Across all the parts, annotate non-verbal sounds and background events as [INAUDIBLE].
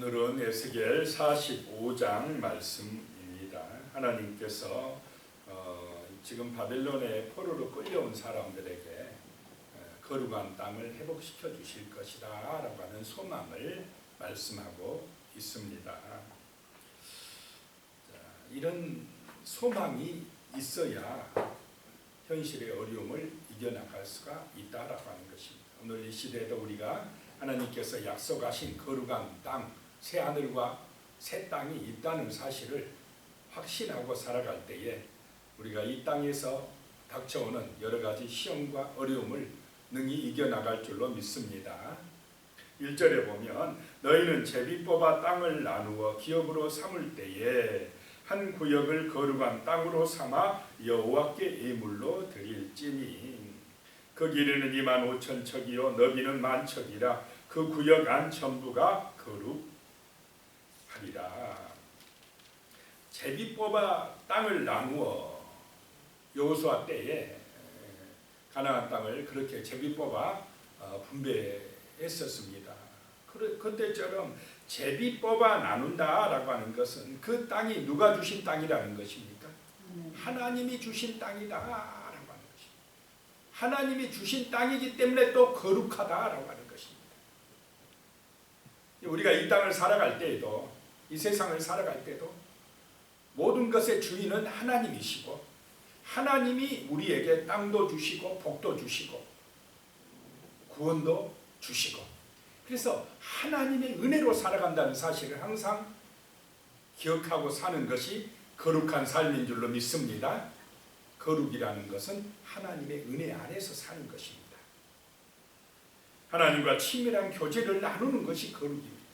오늘은 에스겔 45장 말씀입니다. 하나님께서 어, 지금 바벨론의 포로로 끌려온 사람들에게 어, 거룩한 땅을 회복시켜 주실 것이다 라고 하는 소망을 말씀하고 있습니다. 자, 이런 소망이 있어야 현실의 어려움을 이겨나갈 수가 있다라고 하는 것입니다. 오늘 이 시대에도 우리가 하나님께서 약속하신 거룩한 땅, 새 하늘과 새 땅이 있다는 사실을 확신하고 살아갈 때에 우리가 이 땅에서 닥쳐오는 여러 가지 시험과 어려움을 능히 이겨나갈 줄로 믿습니다. 1절에 보면 너희는 제비 뽑아 땅을 나누어 기업으로 삼을 때에 한 구역을 거룩한 땅으로 삼아 여호와께 예물로 드릴지니 그 길이는 2만 5천 척이요 너비는 만 척이라 그 구역 안 전부가 거룩 하리라 제비 뽑아 땅을 나누어 여호수아 때에 가나안 땅을 그렇게 제비 뽑아 어, 분배했었습니다. 그- 그때처럼 제비 뽑아 나눈다라고 하는 것은 그 땅이 누가 주신 땅이라는 것입니까? 하나님이 주신 땅이다라고 하는 것입니다. 하나님이 주신 땅이기 때문에 또 거룩하다라고 하는 것입니다. 우리가 이 땅을 살아갈 때에도 이 세상을 살아갈 때도 모든 것의 주인은 하나님이시고 하나님이 우리에게 땅도 주시고 복도 주시고 구원도 주시고 그래서 하나님의 은혜로 살아간다는 사실을 항상 기억하고 사는 것이 거룩한 삶인 줄로 믿습니다. 거룩이라는 것은 하나님의 은혜 안에서 사는 것입니다. 하나님과 친밀한 교제를 나누는 것이 거룩입니다.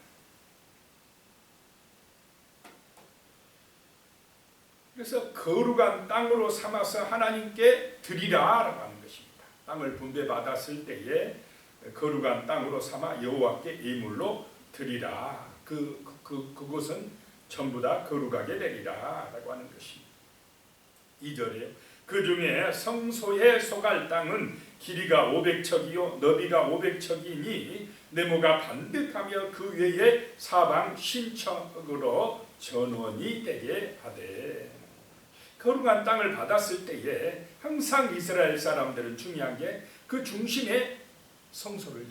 그래서 거룩한 땅으로 삼아서 하나님께 드리라라고 하는 것입니다. 땅을 분배받았을 때에 거룩한 땅으로 삼아 여호와께 예물로 드리라. 그, 그, 그곳은 전부 다 거룩하게 되리라라고 하는 것입니다. 2절에 그 중에 성소의 소갈 땅은 길이가 500척이요 너비가 500척이니 네모가 반듯하며 그 외에 사방 신척으로 전원이 되게 하되 거룩한 땅을 받았을 때에 항상 이스라엘 사람들은 중요한 게 그 중심에 성소를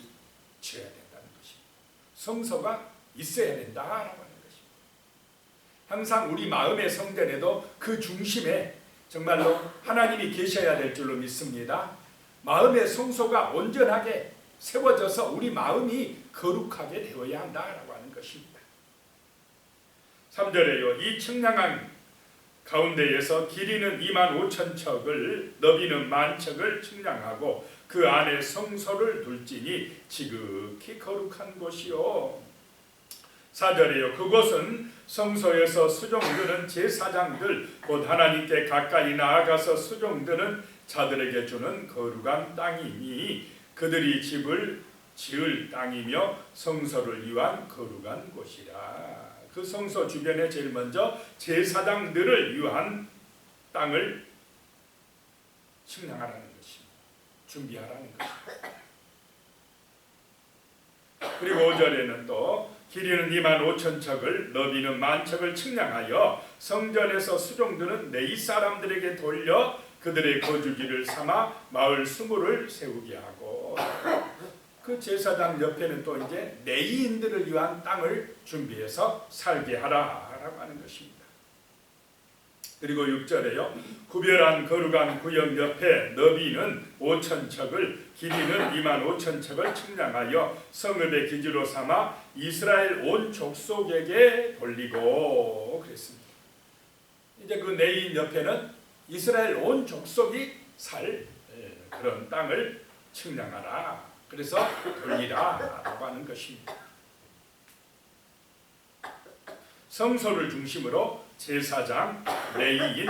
지어야 된다는 것입니다. 성소가 있어야 된다라고 하는 것입니다. 항상 우리 마음의 성전에도 그 중심에 정말로 하나님이 계셔야 될 줄로 믿습니다. 마음의 성소가 온전하게 세워져서 우리 마음이 거룩하게 되어야 한다라고 하는 것입니다. 3절에요. 이 청량한 가운데에서 길이는 2만 5천 척을 너비는 만 척을 측량하고 그 안에 성소를 둘지니 지극히 거룩한 곳이요. 4절에요. 그곳은 성소에서 수종드는 제사장들 곧 하나님께 가까이 나아가서 수종드는 자들에게 주는 거룩한 땅이니 그들이 집을 지을 땅이며 성소를 위한 거룩한 곳이라. 그 성소 주변에 제일 먼저 제사장들을 위한 땅을 측량하라는 것입니다. 준비하라는 것입니다. 그리고 5절에는 또 길이는 2만 5천 척을 너비는 만 척을 측량하여 성전에서 수종드는 네이 사람들에게 돌려 그들의 거주지를 삼아 마을 수물을 세우게 하고 그 제사장 옆에는 또 이제 내인들을 위한 땅을 준비해서 살게 하라라고 하는 것입니다. 그리고 6절에요. 구별한 거룩한 구역 옆에 너비는 5천 척을 길이는 2만 5천 척을 측량하여 성읍의 기지로 삼아 이스라엘 온 족속에게 돌리고 그랬습니다. 이제 그 내인 옆에는 이스라엘 온 족속이 살 그런 땅을 측량하라. 그래서 돌리라라고 하는 것입니다. 성소를 중심으로 제사장, 레이인,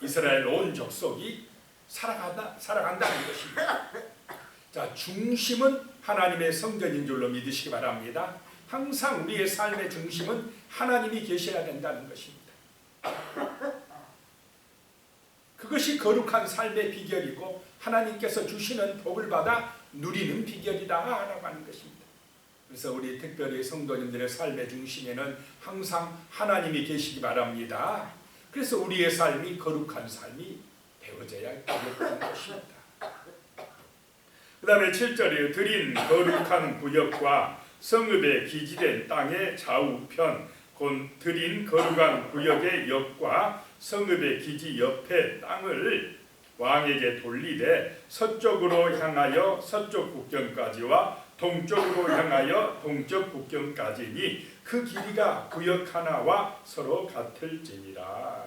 이스라엘 온 족속이 살아간다, 살아간다는 것입니다. 자, 중심은 하나님의 성전인 줄로 믿으시기 바랍니다. 항상 우리의 삶의 중심은 하나님이 계셔야 된다는 것입니다. 그것이 거룩한 삶의 비결이고 하나님께서 주시는 복을 받아 누리는 비결이다라고 하는 것입니다. 그래서 우리 특별히 성도님들의 삶의 중심에는 항상 하나님이 계시기 바랍니다. 그래서 우리의 삶이 거룩한 삶이 되어져야 되는 [LAUGHS] 것입니다. 그 다음에 7절에 드린 거룩한 구역과 성읍에 기지된 땅의 좌우편 곧 드린 거룩한 구역의 옆과 성읍의 기지 옆에 땅을 왕에게 돌리되 서쪽으로 향하여 서쪽 국경까지와 동쪽으로 향하여 동쪽 국경까지니 그 길이가 구역 하나와 서로 같을지니라.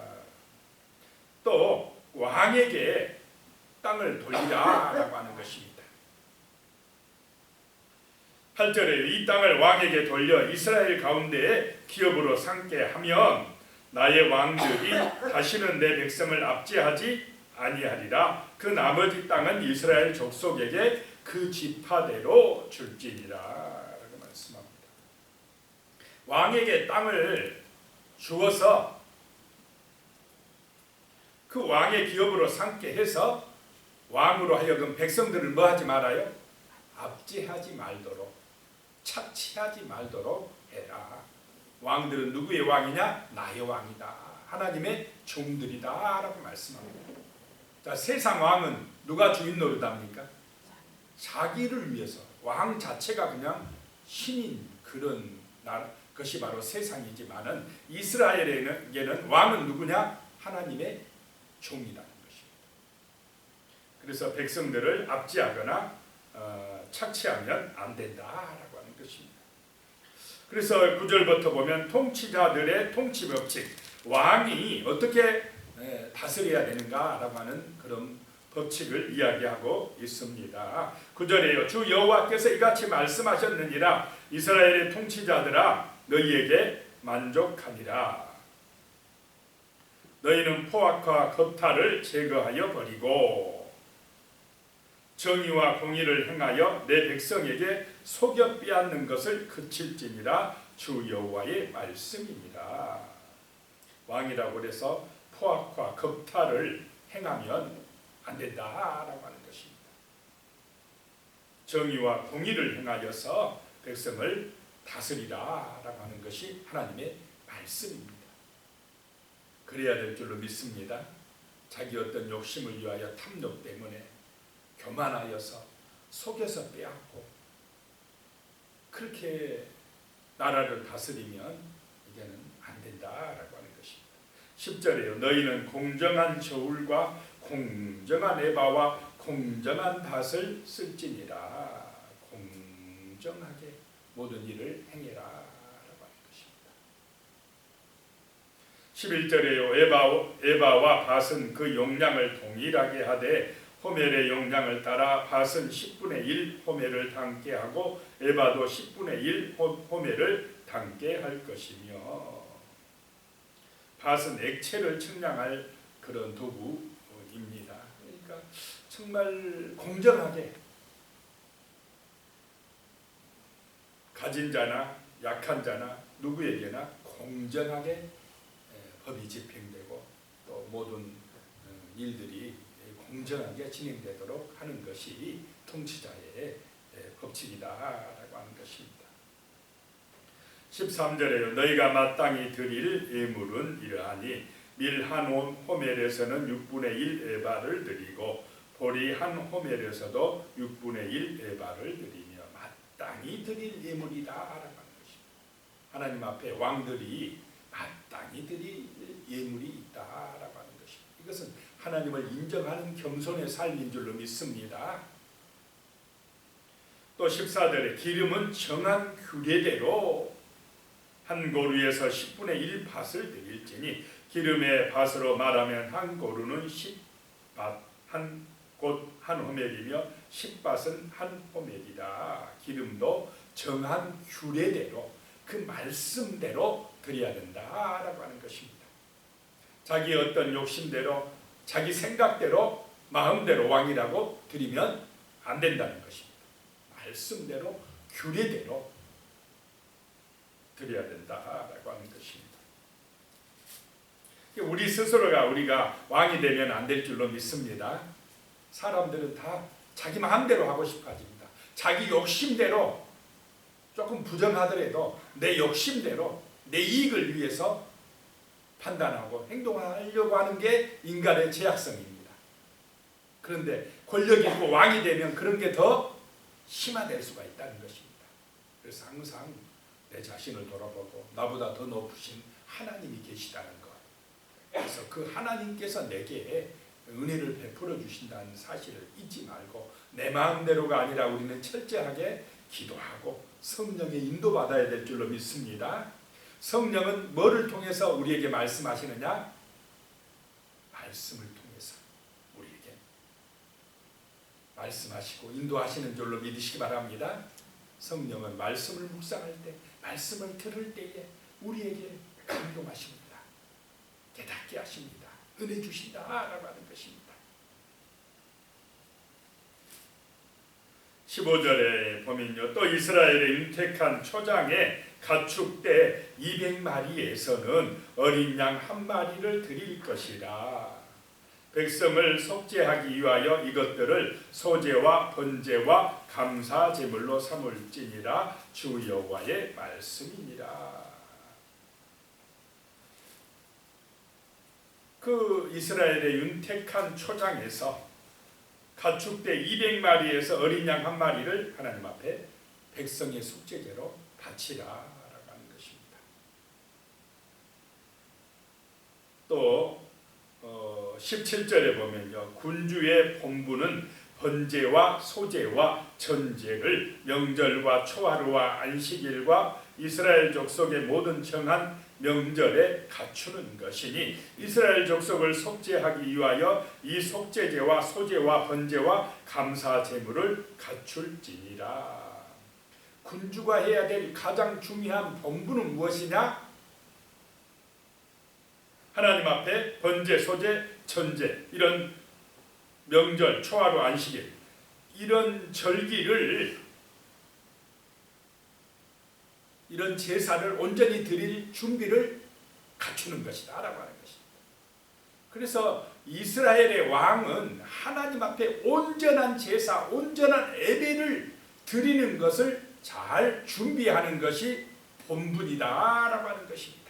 또 왕에게 땅을 돌리라라고 하는 것입니다. 8절에 이 땅을 왕에게 돌려 이스라엘 가운데에 기업으로 삼게 하면 나의 왕들이 다시는 내 백성을 압제하지 아니하리라 그 나머지 땅은 이스라엘 족속에게 그 지파대로 줄지니라 라고 말씀합니다. 왕에게 땅을 주어서 그 왕의 기업으로 삼게 해서 왕으로 하여금 백성들을 뭐 하지 말아요? 압제하지 말도록 착취하지 말도록 해라. 왕들은 누구의 왕이냐? 나의 왕이다. 하나님의 종들이다 라고 말씀합니다. 자, 세상 왕은 누가 주인 노릇합니까? 자기를 위해서 왕 자체가 그냥 신인 그런 나라 것이 바로 세상이지만은 이스라엘에게는 왕은 누구냐? 하나님의 종이라는 것입니다. 그래서 백성들을 압제하거나 어, 착취하면 안 된다라고 하는 것입니다. 그래서 9절부터 보면 통치자들의 통치 법칙, 왕이 어떻게 에, 다스려야 되는가라고 하는 그런 법칙을 이야기하고 있습니다. 9절에요. 주 여호와께서 이같이 말씀하셨느니라 이스라엘의 통치자들아 너희에게 만족하니라. 너희는 포악과 겁탈을 제거하여 버리고 정의와 공의를 행하여 내 백성에게 속여 빼앗는 것을 그칠지니라 주 여호와의 말씀입니다. 왕이라고 해서 포악과 겁탈을 행하면 안 된다라고 하는 것입니다. 정의와 공의를 행하여서 백성을 다스리라라고 하는 것이 하나님의 말씀입니다. 그래야 될 줄로 믿습니다. 자기 어떤 욕심을 위하여 탐욕 때문에 교만하여서 속여서 빼앗고 그렇게 나라를 다스리면 이제는 안 된다라고. 10절에요. 너희는 공정한 저울과 공정한 에바와 공정한 밭을 쓸지니라. 공정하게 모든 일을 행해라. 라고 하는 것입니다. 11절에요. 에바, 에바와 밭은 그 용량을 동일하게 하되 호멜의 용량을 따라 밭은 10분의 1 호멜을 담게 하고 에바도 10분의 1 호멜을 담게 할 것이며 밭은 액체를 측량할 그런 도구입니다. 그러니까 정말 공정하게 가진 자나 약한 자나 누구에게나 공정하게 법이 집행되고 또 모든 일들이 공정하게 진행되도록 하는 것이 통치자의 법칙이다라고 하는 것입니다. 13절에요. 너희가 마땅히 드릴 예물은 이러하니 밀한 호멜에서는 6분의 1 에바를 드리고 보리 한 호멜에서도 6분의 1 에바를 드리며 마땅히 드릴 예물이다 라고 하는 것입니다. 하나님 앞에 왕들이 마땅히 드릴 예물이 있다라고 하는 것입니다. 이것은 하나님을 인정하는 겸손의 삶인 줄로 믿습니다. 또 14절에 기름은 정한 규례대로 한 고루에서 10분의 1 밭을 드릴지니 기름의 밭으로 말하면 한 고루는 10밭 한곧한 호멜이며 10밭은 한 호멜이다. 기름도 정한 규례대로 그 말씀대로 드려야 된다라고 하는 것입니다. 자기 어떤 욕심대로 자기 생각대로 마음대로 왕이라고 드리면 안 된다는 것입니다. 말씀대로 규례대로 드려야 된다라고 하는 것입니다. 우리 스스로가 우리가 왕이 되면 안 될 줄로 믿습니다. 사람들은 다 자기 마음대로 하고 싶어 하집니다. 자기 욕심대로 조금 부정하더라도 내 욕심대로 내 이익을 위해서 판단하고 행동하려고 하는 게 인간의 제약성입니다. 그런데 권력이 있고 왕이 되면 그런 게 더 심화될 수가 있다는 것입니다. 그래서 항상 내 자신을 돌아보고 나보다 더 높으신 하나님이 계시다는 것. 그래서 그 하나님께서 내게 은혜를 베풀어 주신다는 사실을 잊지 말고 내 마음대로가 아니라 우리는 철저하게 기도하고 성령의 인도받아야 될 줄로 믿습니다. 성령은 뭐를 통해서 우리에게 말씀하시느냐? 말씀을 통해서 우리에게 말씀하시고 인도하시는 줄로 믿으시기 바랍니다. 성령은 말씀을 묵상할 때, 말씀을 들을 때에 우리에게 감동하십니다. 깨닫게 하십니다. 은혜 주신다라고 하는 것입니다. 15절에 보면요. 또 이스라엘의 윤택한 초장에 가축대 200마리에서는 어린 양 한 마리를 드릴 것이라. 백성을 속죄하기 위하여 이것들을 소제와 번제와 감사 제물로 삼을지니라 주 여호와의 말씀이니라. 그 이스라엘의 윤택한 초장에서 가축대 200마리에서 어린 양 한 마리를 하나님 앞에 백성의 속죄제로 것입니다. 또 어, 17절에 보면요. 군주의 본부는 번제와 소제와 전제를 명절과 초하루와 안식일과 이스라엘 족속의 모든 정한 명절에 갖추는 것이니 이스라엘 족속을 속죄하기 위하여 이 속죄제와 소제와 번제와 감사 제물을 갖출지니라. 군주가 해야 될 가장 중요한 본분은 무엇이냐? 하나님 앞에 번제, 소제, 전제 이런 명절, 초하루, 안식일 이런 절기를 이런 제사를 온전히 드릴 준비를 갖추는 것이다 라고 하는 것입니다. 그래서 이스라엘의 왕은 하나님 앞에 온전한 제사, 온전한 예배를 드리는 것을 잘 준비하는 것이 본분이다 라고 하는 것입니다.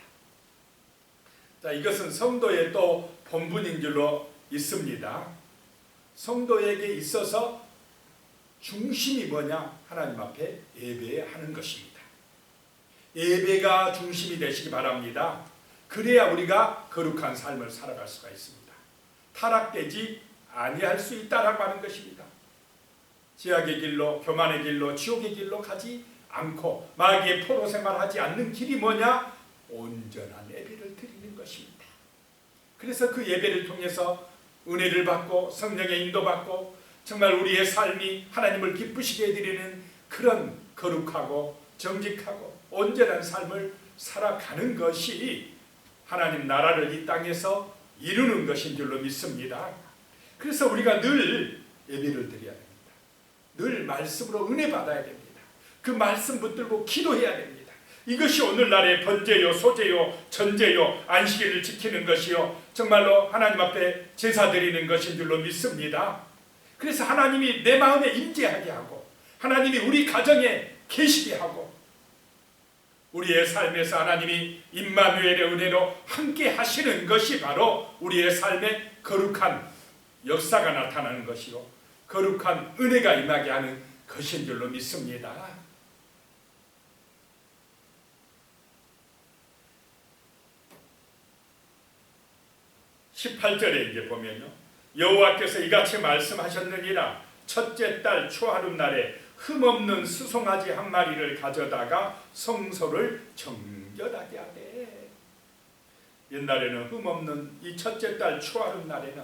자, 이것은 성도의 또 본분인 줄로 있습니다. 성도에게 있어서 중심이 뭐냐? 하나님 앞에 예배하는 것입니다. 예배가 중심이 되시기 바랍니다. 그래야 우리가 거룩한 삶을 살아갈 수가 있습니다. 타락되지 아니할 수 있다라고 하는 것입니다. 지악의 길로, 교만의 길로, 지옥의 길로 가지 않고 마귀의 포로 생활하지 않는 길이 뭐냐? 온전한 것입니다. 그래서 그 예배를 통해서 은혜를 받고 성령의 인도받고 정말 우리의 삶이 하나님을 기쁘시게 해드리는 그런 거룩하고 정직하고 온전한 삶을 살아가는 것이 하나님 나라를 이 땅에서 이루는 것인 줄로 믿습니다. 그래서 우리가 늘 예배를 드려야 됩니다. 늘 말씀으로 은혜 받아야 됩니다. 그 말씀 붙들고 기도해야 됩니다. 이것이 오늘날의 번제요, 소제요, 전제요, 안식일을 지키는 것이요. 정말로 하나님 앞에 제사 드리는 것인 줄로 믿습니다. 그래서 하나님이 내 마음에 임재하게 하고 하나님이 우리 가정에 계시게 하고 우리의 삶에서 하나님이 임마누엘의 은혜로 함께 하시는 것이 바로 우리의 삶에 거룩한 역사가 나타나는 것이요 거룩한 은혜가 임하게 하는 것인 줄로 믿습니다. (18절에) 이제 보면요. 여호와께서 이같이 말씀하셨느니라. 첫째 달 초하룻 날에 흠없는 수송아지 한 마리를 가져다가 성소를 정결하게 하되. 옛날에는 흠없는 이 첫째 달 초하룻 날에는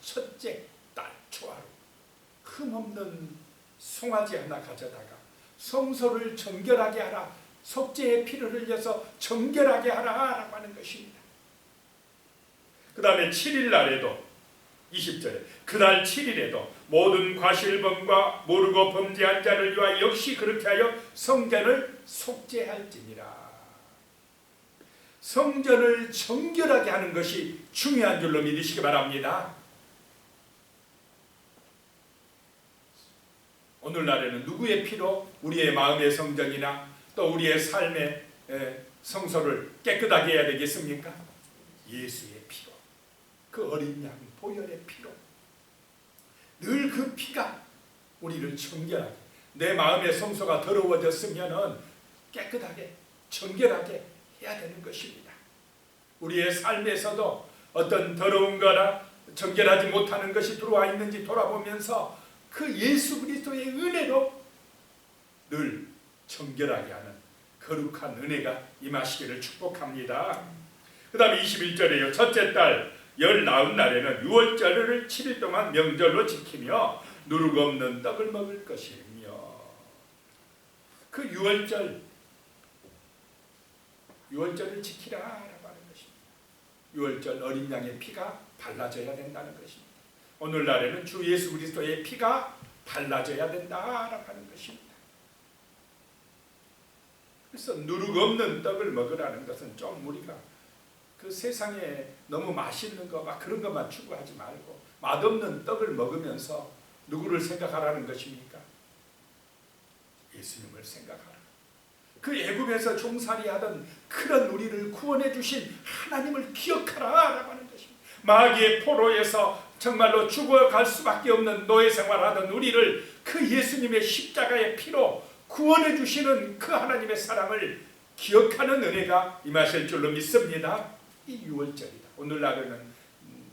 첫째 달 초하루 흠없는 송아지 하나 가져다가 성소를 정결하게 하라. 속죄의 피를 흘려서 정결하게 하라라고 하는 것입니다. 그 다음에 7일 날에도 20절에 그날 7일에도 모든 과실범과 모르고 범죄한 자를 위하여 역시 그렇게 하여 성전을 속죄할지니라. 성전을 정결하게 하는 것이 중요한 줄로 믿으시기 바랍니다. 오늘날에는 누구의 피로 우리의 마음의 성전이나 또 우리의 삶의 에, 성소를 깨끗하게 해야 되겠습니까? 예수의 피로 그 어린 양 보혈의 피로 늘 그 피가 우리를 청결하게 내 마음의 성소가 더러워졌으면은 깨끗하게 청결하게 해야 되는 것입니다. 우리의 삶에서도 어떤 더러운 거나 정결하지 못하는 것이 들어와 있는지 돌아보면서 그 예수 그리스도의 은혜로 늘 정결하게 하는 거룩한 은혜가 임하시기를 축복합니다. 그 다음에 21절에요. 첫째 달 열 나흔 날에는 유월절을 7일 동안 명절로 지키며 누룩 없는 떡을 먹을 것이며 그 유월절 유월절을 지키라라고 하는 것입니다. 유월절 어린 양의 피가 발라져야 된다는 것입니다. 오늘날에는 주 예수 그리스도의 피가 발라져야 된다라고 하는 것입니다. 그래서 누룩 없는 떡을 먹으라는 것은 좀 우리가 그 세상에 너무 맛있는 거 막 그런 것만 추구하지 말고 맛없는 떡을 먹으면서 누구를 생각하라는 것입니까? 예수님을 생각하라. 그 애굽에서 종살이 하던 그런 우리를 구원해 주신 하나님을 기억하라라고 하는 것입니다. 마귀의 포로에서 정말로 죽어갈 수밖에 없는 노예 생활하던 우리를 그 예수님의 십자가의 피로 구원해 주시는 그 하나님의 사랑을 기억하는 은혜가 임하실 줄로 믿습니다. 이 유월절이다. 오늘날에는 음,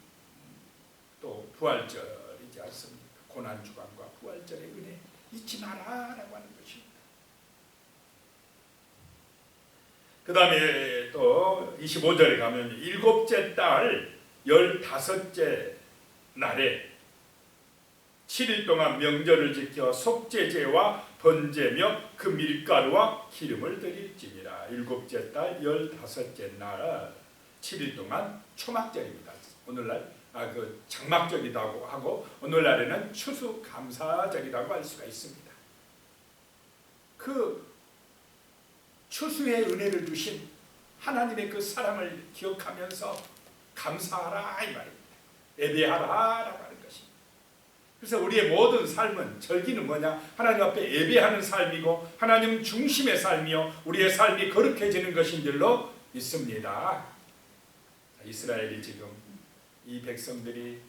또 부활절이지 않습니까? 고난 주간과 부활절의 은혜 잊지 마라라고 하는 것입니다. 그 다음에 또 25절에 가면 일곱째 달 열다섯째 날에 7일 동안 명절을 지켜 속죄제와 번제며 그 밀가루와 기름을 드릴지니라 일곱째 달 열다섯째 날 7일 동안 초막절입니다. 오늘날 아, 그 장막절이라고 하고 오늘날에는 추수감사절이라고 할 수가 있습니다. 그 추수의 은혜를 주신 하나님의 그 사랑을 기억하면서 감사하라 이 말입니다. 예배하라라고 하는 것입니다. 그래서 우리의 모든 삶은 절기는 뭐냐? 하나님 앞에 예배하는 삶이고 하나님 중심의 삶이요 우리의 삶이 거룩해지는 것인 줄로 믿습니다. 이스라엘이 지금 이 백성들이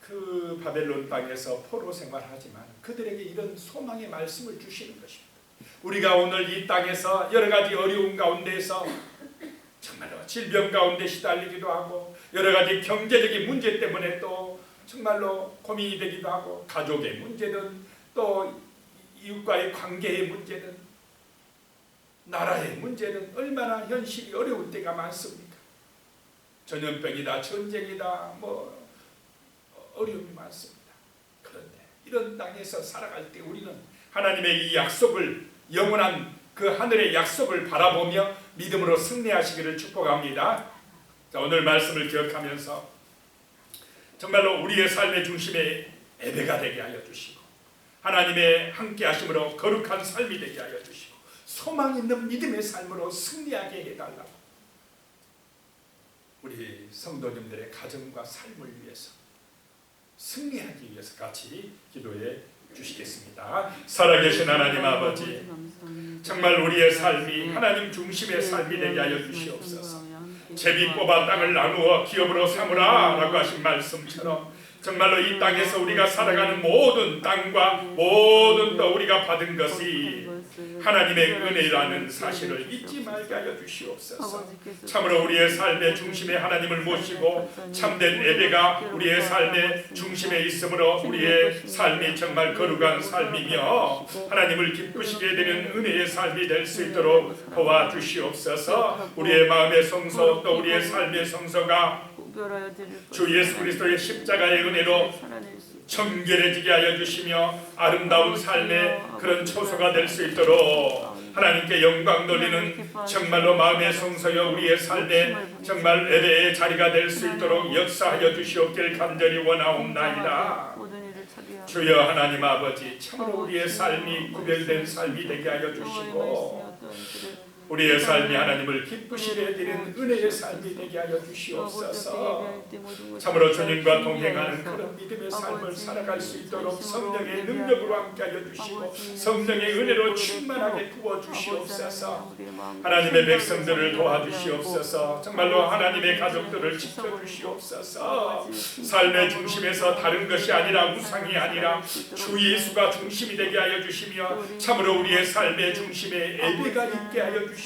그 바벨론 땅에서 포로 생활하지만 그들에게 이런 소망의 말씀을 주시는 것입니다. 우리가 오늘 이 땅에서 여러 가지 어려운 가운데서 정말로 질병 가운데 시달리기도 하고 여러 가지 경제적인 문제 때문에 또 정말로 고민이 되기도 하고 가족의 문제든 또 이웃과의 관계의 문제든 나라의 문제든 얼마나 현실이 어려울 때가 많습니까? 전염병이다, 전쟁이다, 뭐 어려움이 많습니다. 그런데 이런 땅에서 살아갈 때 우리는 하나님의 이 약속을 영원한 그 하늘의 약속을 바라보며 믿음으로 승리하시기를 축복합니다. 자, 오늘 말씀을 기억하면서 정말로 우리의 삶의 중심에 예배가 되게 하여 주시고 하나님의 함께 하심으로 거룩한 삶이 되게 하여 주시고 소망 있는 믿음의 삶으로 승리하게 해달라고 우리 성도님들의 가정과 삶을 위해서 승리하기 위해서 같이 기도해 주시겠습니다. 살아계신 하나님 아버지 정말 우리의 삶이 하나님 중심의 삶이 되게 하여 주시옵소서. 제비 뽑아 땅을 나누어 기업으로 삼으라 라고 하신 말씀처럼 정말로 이 땅에서 우리가 살아가는 모든 땅과 모든 또 우리가 받은 것이 하나님의 은혜라는 사실을 잊지 말게 하여 주시옵소서. 참으로 우리의 삶의 중심에 하나님을 모시고 참된 예배가 우리의 삶의 중심에 있으므로 우리의 삶이 정말 거룩한 삶이며 하나님을 기쁘시게 되는 은혜의 삶이 될 수 있도록 도와 주시옵소서. 우리의 마음의 성소 또 우리의 삶의 성소가 주 예수 그리스도의 십자가의 은혜로 청결해지게 하여 주시며 아름다운 삶의 그런 초소가 될 수 있도록 하나님께 영광 돌리는 정말로 마음의 성소여 우리의 삶에 정말 예배의 자리가 될 수 있도록 역사하여 주시옵길 간절히 원하옵나이다. 주여 하나님 아버지 참으로 우리의 삶이 구별된 삶이 되게 하여 주시고 우리의 삶이 하나님을 기쁘시게 해드리는 은혜의 삶이 되게 하여 주시옵소서. 참으로 주님과 동행하는 그런 믿음의 삶을 살아갈 수 있도록 성령의 능력으로 함께 하여 주시고 성령의 은혜로 충만하게 부어 주시옵소서. 하나님의 백성들을 도와주시옵소서. 정말로 하나님의 가족들을 지켜 주시옵소서. 삶의 중심에서 다른 것이 아니라 우상이 아니라 주 예수가 중심이 되게 하여 주시며 참으로 우리의 삶의 중심에 예배가 있게 하여 주시옵소서.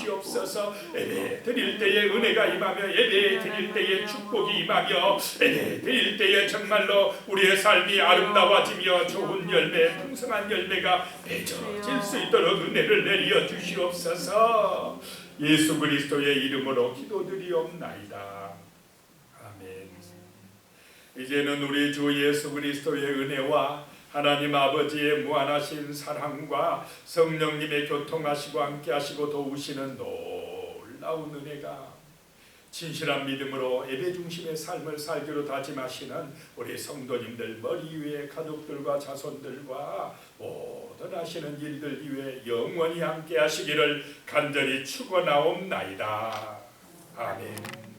예배 드릴 때에 은혜가 임하며 예배 드릴 때에 축복이 임하며 예배 드릴 때에 정말로 우리의 삶이 아름다워지며 좋은 열매, 풍성한 열매가 맺어질 수 있도록 은혜를 내려 주시옵소서. 예수 그리스도의 이름으로 기도드리옵나이다. 아멘. 이제는 우리 주 예수 그리스도의 은혜와 하나님 아버지의 무한하신 사랑과 성령님의 교통하시고 함께하시고 도우시는 놀라운 은혜가 진실한 믿음으로 예배 중심의 삶을 살기로 다짐하시는 우리 성도님들 머리 위에 가족들과 자손들과 모든 하시는 일들 위해 영원히 함께하시기를 간절히 축원하옵나이다. 아멘.